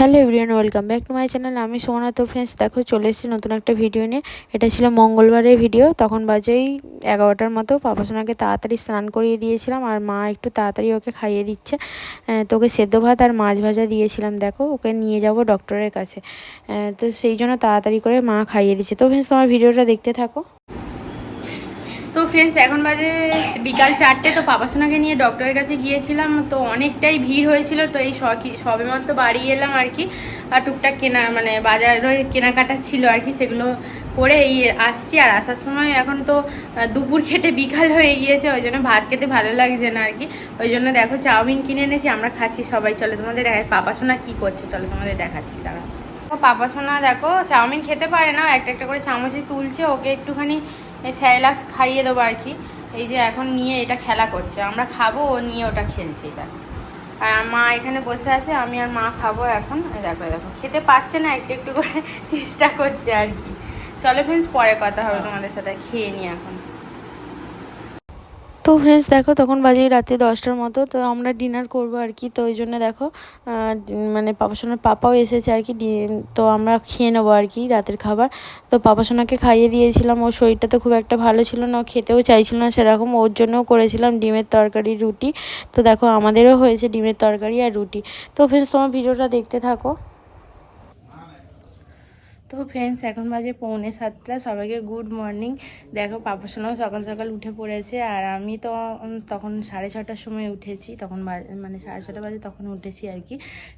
Hello everyone welcome back to my channel. আমি সোমনা তো friends দেখো চলে এসেছি নতুন একটা ভিডিও নিয়ে। এটা ছিল মঙ্গলবারের ভিডিও তখন বাজেই এগারোটার মতো। পাপাসোনাকে তাড়াতাড়ি স্নান করিয়ে দিয়েছিলাম আর মা একটু তাড়াতাড়ি ওকে খাইয়ে দিচ্ছে। আহ, তো ওকে সেদ্ধ ভাত আর মাছ ভাজা দিয়েছিলাম দেখো ওকে নিয়ে যাব ডক্টরের কাছে। তো সেই জন্য তাড়াতাড়ি করে মা খাইয়ে দিচ্ছে। তো ফ্রেন্ডস তোমার ভিডিওটা দেখতে থাকো। তো ফ্রেন্ডস এখন বাজে বিকাল চারটে, তো পাপাসোনাকে নিয়ে ডক্টরের কাছে গিয়েছিলাম, তো অনেকটাই ভিড় হয়েছিল, তো এই সবে মাত্র বাড়ি এলাম আর কি, আর টুকটাক কেনা মানে বাজারে কেনাকাটা ছিল আর কি, সেগুলো করে এই আসছি, আর আসার সময় এখন তো দুপুর খেতে বিকাল হয়ে গিয়েছে, ওই জন্য ভাত খেতে ভালো লাগছে না আর কি, ওই জন্য দেখো চাউমিন কিনে এনেছি, আমরা খাচ্ছি সবাই, চলো তোমাদের দেখাই পাপাসোনা কি করছে, চলো তোমাদের দেখাচ্ছি দাঁড়া পাপাসোনা দেখো, চাউমিন খেতে পারে না, একটা একটা করে চামচে তুলছে, ওকে একটুখানি স্যালাক্স খাইয়ে দেবো আর কি। এই যে এখন নিয়ে এটা খেলা করছে। আমরা খাব, ও নিয়ে ওটা খেলছে এটা। আর মা এখানে বসে আছে, আমি আর মা খাব এখন। এই দেখো দেখো। খেতে পারছে না, একটু একটু করে চেষ্টা করছে আর কি। চলো ফ্রেন্ডস পরে কথা হবে তোমাদের সাথে। খেয়ে নি এখন। তো ফ্রেন্ডস দেখো তখন বাজে রাতে দশটার মতো, তো আমরা ডিনার করব আর কি। তো ওই জন্য দেখো মানে পাপাসোনার পাপাও এসেছে আর কি তো আমরা খেয়ে নেব আর কি রাতের খাবার। তো পাপাসোনাকে খাইয়ে দিয়েছিলাম, ওর শরীরটা তো খুব একটা ভালো ছিল না খেতেও চাইছিল না সেরকম, ওর জন্যও করেছিলাম ডিমের তরকারি, রুটি। তো দেখো, আমাদেরও হয়েছে ডিমের তরকারি আর রুটি। তো ফ্রেন্ডস তোমার ভিডিওটা দেখতে থাকো। তো ফ্রেন্ডস এখন বাজে পৌনে সাতটা। সবাইকে গুড মর্নিং দেখো পাপাসোনাও সকাল সকাল উঠে পড়েছে আর আমি তো তখন সাড়ে ছটার সময় উঠেছি। তখন মানে সাড়ে ছটা বাজে তখন উঠেছি আর কি।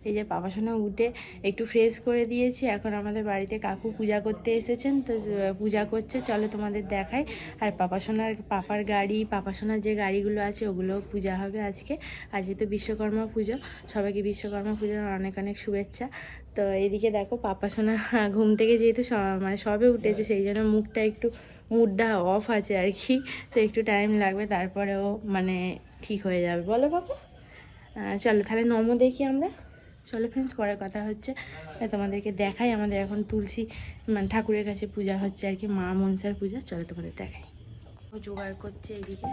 এই যে পাপাসোনা উঠে একটু ফ্রেশ করে দিয়েছি। এখন আমাদের বাড়িতে কাকু পূজা করতে এসেছেন, তো পূজা করছে। চলো তোমাদের দেখাই। আর পাপাসোনার পাপার গাড়ি পাপাসোনার যে গাড়িগুলো আছে ওগুলোও পূজা হবে আজকে। আজকে তো বিশ্বকর্মা পুজো। সবাইকে বিশ্বকর্মা পুজোর অনেক অনেক শুভেচ্ছা। তো এদিকে দেখো পাপা সোনা ঘুম থেকে যেহেতু মানে সবে উঠেছে সেই জন্য মুখটা একটু মুডটা অফ আছে আর কি। তো একটু টাইম লাগবে তারপরেও মানে ঠিক হয়ে যাবে। বলো আহ, চলো তাহলে নমো দেখি আমরা। চলো ফ্রেন্ডস পরে কথা হচ্ছে। তোমাদেরকে দেখাই। আমাদের এখন তুলসী মানে ঠাকুরের কাছে পূজা হচ্ছে আর কি মা মনসার পূজা। চলো তোমাদের দেখাই। ও জোগাড় করছে এদিকে।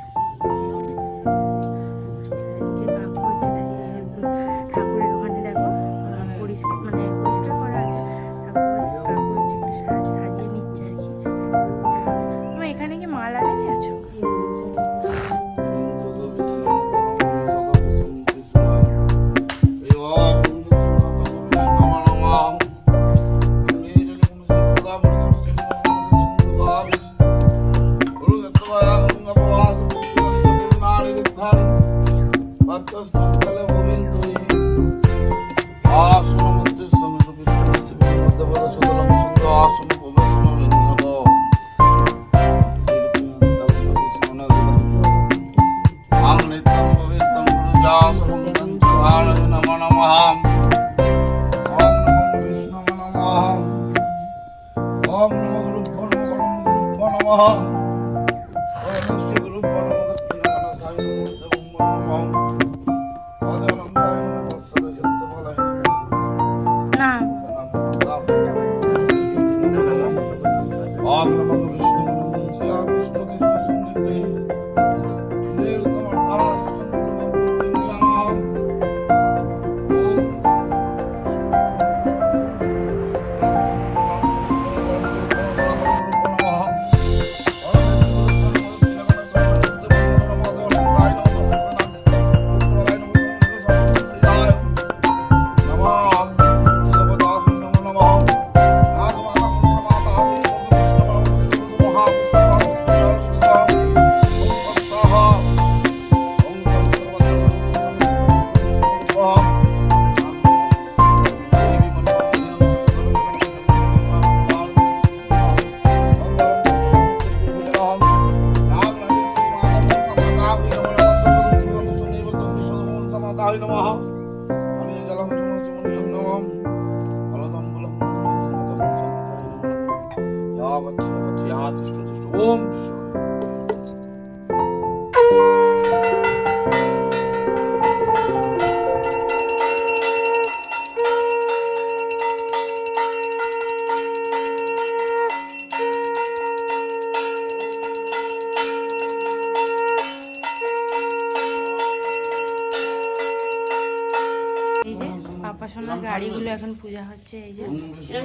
এখন পূজা হচ্ছে এই যে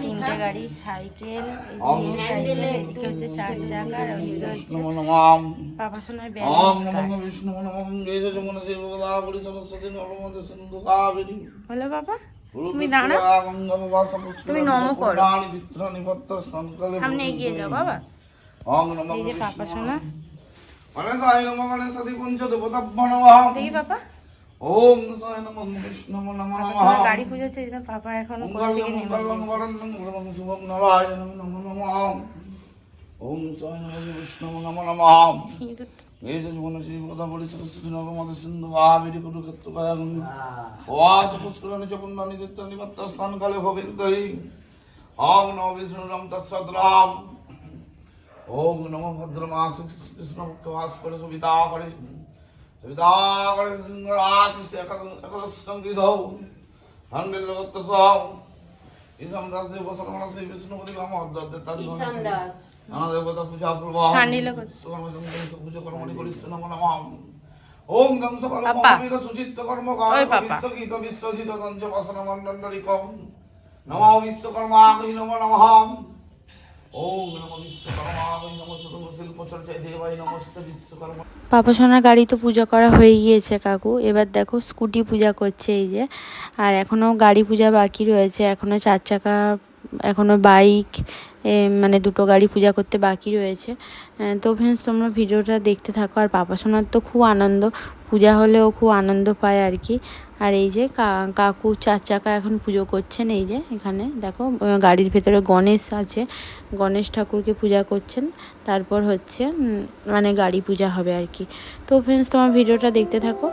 তিনটে গাড়ি সাইকেল এদিকে হচ্ছে চার চাকা আর ওইদিকে হচ্ছে সোনার কাবেরী। হলো বাবা তুমি দাঁড়া তুমি নম করো। সামনে এগিয়ে যাও বাবা। এই যে পাপা সোনা। দেখি পাপা। ওম নমঃ নমঃ নমঃ গাড়ি পাপা এখন কোথা থেকে নেমে শুভম নমঃ নমঃ ওম বিষ্ণু নমঃ নমঃ ভবিন্দই ওম নমঃ বিষ্ণু রাম তৎসৎ রাম। ওম ওম গং সকল পাপা। সুচিত্ত কর্ম। বিশ্বগীত বিশ্বজিত তঞ্চ বাসন মণ্ডলিক নমো বিশ্বকর্মা নমো পাপা সোনার গাড়ি তো পূজা করা হয়ে গিয়েছে, কাকু। এবার দেখো, স্কুটি পূজা করছে এই যে। আর এখনও গাড়ি পূজা বাকি রয়েছে। এখনও চার চাকা, এখনও বাইক মানে দুটো গাড়ি পূজা করতে বাকি রয়েছে। তো ফ্রেন্ডস তোমরা ভিডিওটা দেখতে থাকো। আর পাপা সোনার তো খুব আনন্দ। পূজা হলেও খুব আনন্দ পায় আর কি। আর এই যে কাকু চার চাকা এখন পুজো করছেন এই যে এখানে। দেখো গাড়ির ভেতরে গণেশ আছে। গণেশ ঠাকুরকে পূজা করছেন। তারপর হচ্ছে মানে গাড়ি পূজা হবে আর কি। তো ফ্রেন্ডস তোমার ভিডিওটা দেখতে থাকো।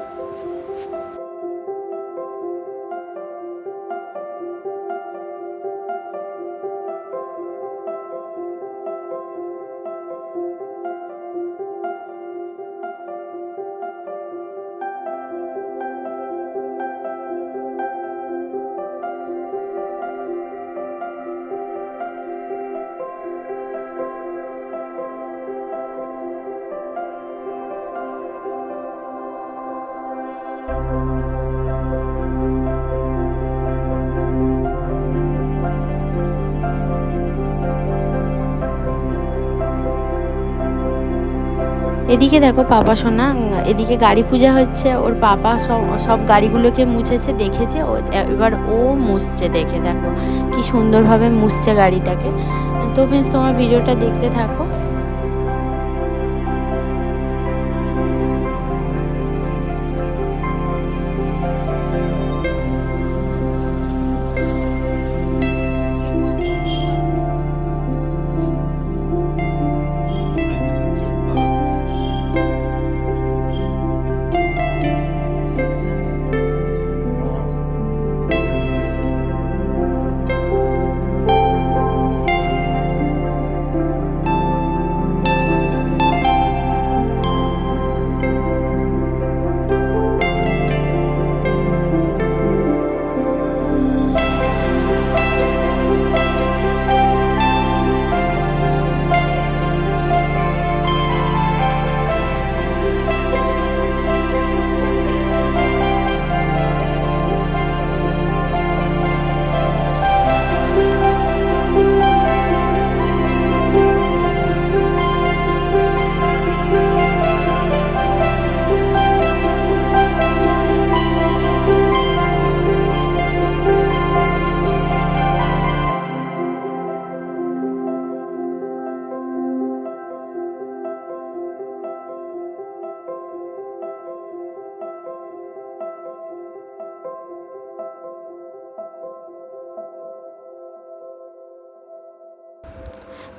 এদিকে দেখো পাপা সোনা এদিকে গাড়ি পূজা হচ্ছে, ওর পাপা সব সব গাড়িগুলোকে মুছেছে, দেখেছে, ও, এবার ও মুছছে, দেখে দেখো, কি সুন্দরভাবে মুছছে গাড়িটাকে। তো প্লিজ তোমার ভিডিওটা দেখতে থাকো।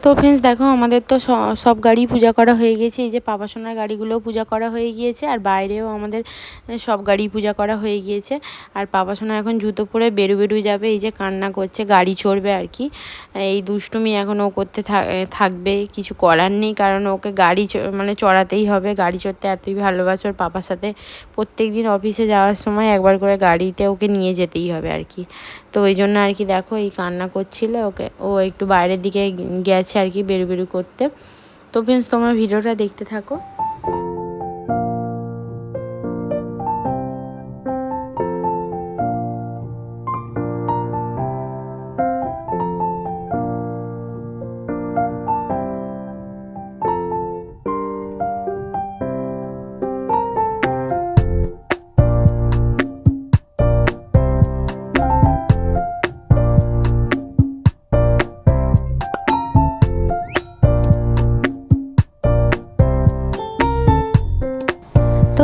তো ফ্রেন্ডস দেখো আমাদের তো সব গাড়ি পূজা করা হয়ে গেছে। এই যে পাপা সোনার গাড়িগুলোও পূজা করা হয়ে গিয়েছে আর বাইরেও আমাদের সব গাড়ি পূজা করা হয়ে গিয়েছে। আর পাপা সোনা এখন জুতো পরে বেরু বেরু যাবে, এই যে কান্না করছে, গাড়ি চড়বে আর কি। এই দুষ্টুমি এখন ও করতে থাকবে, কিছু করার নেই, কারণ ওকে গাড়ি মানে চড়াতেই হবে। গাড়ি চড়তে এতই ভালোবাসে ওর পাপার সাথে। প্রত্যেক দিন অফিসে যাওয়ার সময় একবার করে গাড়িতে ওকে নিয়ে যেতেই হবে আর কি। তো ওই জন্য আর কি দেখো এই কান্না করছিল, ওকে, ও একটু বাইরের দিকে গেছে আর কি বেরু বেরু করতে। তো ফ্রেন্ডস তোমার ভিডিওটা দেখতে থাকো।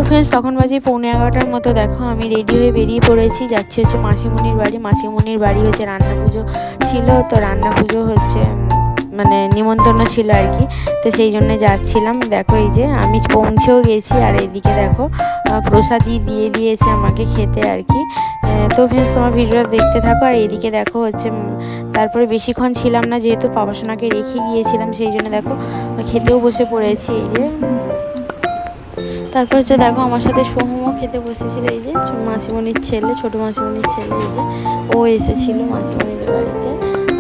ফ্রেন্ডস তখন বাজে পৌনে এগারোটার মতো। দেখো আমি রেডি হয়ে বেরিয়ে পড়েছি। যাচ্ছি হচ্ছে মাসিমণির বাড়ি। মাসিমণির বাড়ি হচ্ছে রান্না পুজো ছিল তো রান্না পুজো হচ্ছে মানে নিমন্ত্রণ ছিল আর কি। তো সেই জন্য যাচ্ছিলাম। দেখো এই যে আমি পৌঁছেও গেছি আর এদিকে দেখো আহ, প্রসাদি দিয়ে দিয়েছে আমাকে খেতে আর কি। তো ফ্রেন্ডস তোমার ভিডিও দেখতে থাকো। আর এদিকে দেখো হচ্ছে তারপরে বেশিক্ষণ ছিলাম না যেহেতু পাপাসোনাকে রেখে গিয়েছিলাম সেই জন্য দেখো খেতেও বসে পড়েছি। এই যে তারপর হচ্ছে দেখো আমার সাথে সোহমও খেতে বসেছিল, এই যে মাসিমণির ছেলে, ছোট মাসিমণির ছেলে, এই যে ও এসেছিল মাসিমণিদের বাড়িতে।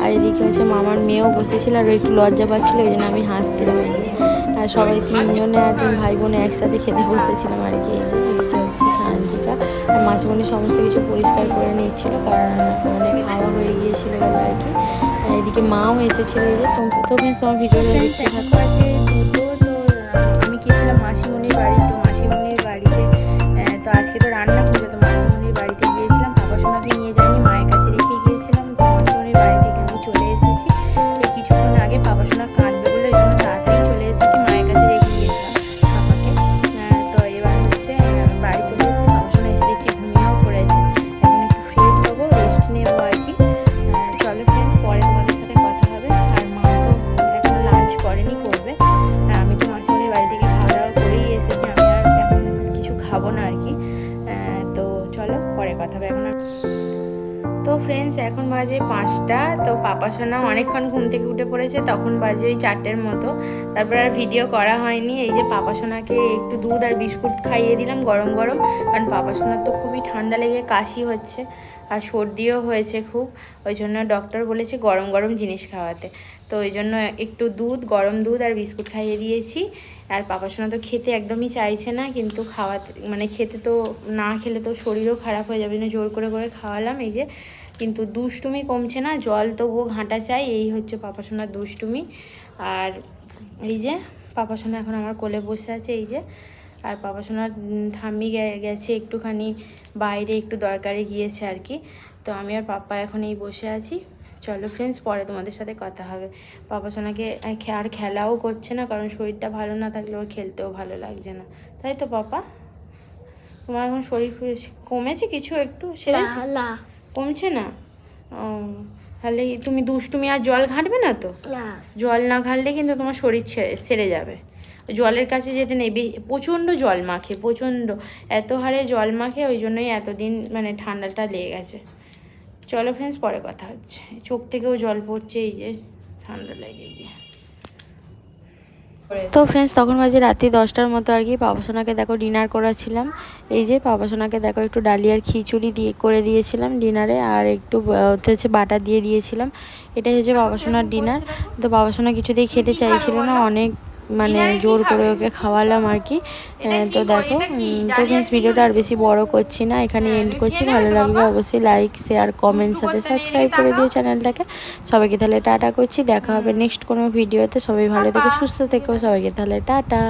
আর এদিকে হচ্ছে মামার মেয়েও বসেছিল আর একটু লজ্জা পাচ্ছিল, ওই জন্য আমি হাসছিলাম, এই যে। আর সবাই তিনজনে আর তিন ভাই বোনে একসাথে খেতে বসেছিলাম আর কি, এই যে হচ্ছে খান্তিকা আর মাসিমণি সমস্ত কিছু পরিষ্কার করে নিচ্ছিল, কারণ মানে খাওয়া হয়ে গিয়েছিল আর কি। এদিকে মাও এসেছিল, এই যে তো বেশ তোমার ভিডিওটা দেখতে থাকো। তো পাপা সোনা অনেকক্ষণ ঘুম থেকে উঠে পড়েছে, তখন বাজে ওই চারটের মতো। তারপর আর ভিডিও করা হয়নি, এই যে পাপা সোনাকে একটু দুধ আর বিস্কুট খাইয়ে দিলাম গরম গরম, কারণ পাপা সোনার তো খুবই ঠান্ডা লেগে কাশি হচ্ছে আর সর্দিও হয়েছে খুব, ওই জন্য ডক্টর বলেছে গরম গরম জিনিস খাওয়াতে। তো ওই জন্য একটু দুধ, গরম দুধ আর বিস্কুট খাইয়ে দিয়েছি। আর পাপা সোনা তো খেতে একদমই চাইছে না, কিন্তু খাওয়াতে মানে খেতে তো, না খেলে তো শরীরও খারাপ হয়ে যাবে জন্য জোর করে করে খাওয়ালাম। এই যে কিন্তু দুষ্টুমি কমছে না জল তবুও ঘাঁটা চাই এই হচ্ছে পাপা সোনার দুষ্টুমি। আর এই যে পাপা সোনা এখন আমার কোলে বসে আছে এই যে। আর পাপা সোনার উম, ঠাম্মি গেছে একটুখানি বাইরে একটু দরকারে গিয়েছে আর কি। তো আমি আর পাপা এখন এই বসে আছি। চলো ফ্রেন্ডস পরে তোমাদের সাথে কথা হবে। পাপা সোনাকে আর খেলাও করছে না কারণ শরীরটা ভালো না থাকলে ওর খেলতেও ভালো লাগছে না। তাই তো পাপা? তোমার এখন শরীর কমেছে কিছু একটু? সেরেছে? না কমছে না? ও তাহলে তুমি দুষ্টুমি আর জল ঘাঁটবে না তো? জল না ঘাঁটলে কিন্তু তোমার শরীর ছেড়ে সেরে যাবে। জলের কাছে যেতে নেই প্রচণ্ড জল মাখে প্রচণ্ড। এত হারে জল মাখে ওই জন্যই এতদিন মানে ঠান্ডাটা লেগে গেছে। চলো ফ্রেন্ডস পরে কথা হচ্ছে। চোখ থেকেও জল পড়ছে এই যে ঠান্ডা লেগে গিয়ে। তো ফ্রেন্ডস তখন বাজে রাত্রি দশটার মতো আর কি। পাপাসোনাকে দেখো ডিনার করাছিলাম। এই যে পাপাসোনাকে দেখো একটু ডালিয়ার খিচুড়ি দিয়ে করে দিয়েছিলাম ডিনারে আর একটু হচ্ছে বাটা দিয়ে দিয়েছিলাম। এটাই হচ্ছে পাপাসোনার ডিনার তো বাবাসোনা কিছুতেই খেতে চাইছিল না। অনেক মানে জোর করে ওকে খাওয়ালাম আর কি। তো দেখো তো প্লিজ ভিডিওটা আর বেশি বড় করছি না এখানে এন্ড করছি। ভালো লাগলে অবশ্যই লাইক শেয়ার কমেন্ট সাথে সাবস্ক্রাইব করে দিও চ্যানেলটাকে সবাইকে তাহলে টাটা করছি দেখা হবে নেক্সট কোনো ভিডিওতে সবাই ভালো থেকো সুস্থ থেকো সবাইকে তাহলে টাটা।